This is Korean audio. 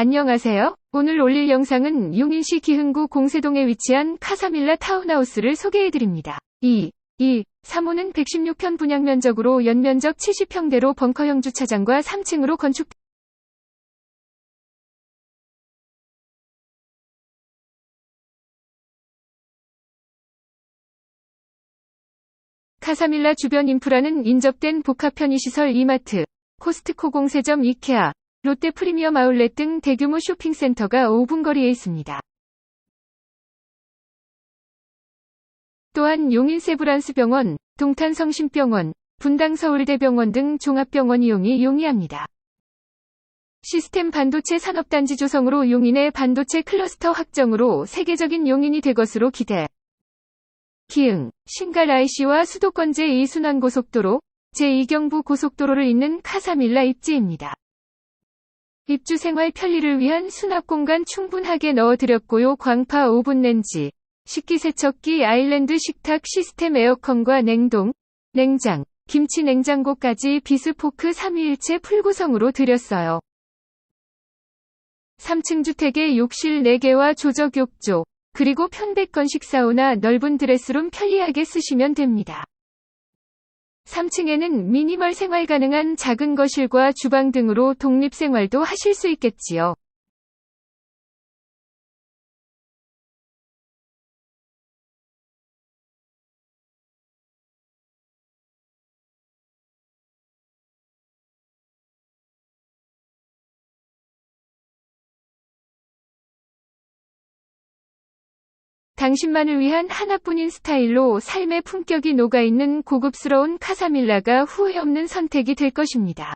안녕하세요. 오늘 올릴 영상은 용인시 기흥구 공세동에 위치한 카사밀라 타운하우스를 소개해드립니다. 2. 2. 3호는 116평 분양 면적으로 연면적 70평대로 벙커형 주차장과 3층으로 건축 카사밀라 주변 인프라는 인접된 복합 편의시설 이마트, 코스트코 공세점 이케아, 롯데 프리미엄 아울렛 등 대규모 쇼핑센터가 5분 거리에 있습니다. 또한 용인 세브란스병원, 동탄성심병원, 분당서울대병원 등 종합병원 이용이 용이합니다. 시스템 반도체 산업단지 조성으로 용인의 반도체 클러스터 확정으로 세계적인 용인이 될 것으로 기대. 기흥, 신갈 IC와 수도권 제 2순환 고속도로, 제2경부 고속도로를 잇는 카사밀라 입지입니다. 입주 생활 편리를 위한 수납 공간 충분하게 넣어드렸고요. 광파 오븐 렌지, 식기세척기 아일랜드 식탁 시스템 에어컨과 냉동, 냉장, 김치 냉장고까지 비스포크 3위일체 풀구성으로 드렸어요. 3층 주택에 욕실 4개와 조적 욕조, 그리고 편백건식 사우나 넓은 드레스룸 편리하게 쓰시면 됩니다. 3층에는 미니멀 생활 가능한 작은 거실과 주방 등으로 독립 생활도 하실 수 있겠지요. 당신만을 위한 하나뿐인 스타일로 삶의 품격이 녹아있는 고급스러운 카사밀라가 후회 없는 선택이 될 것입니다.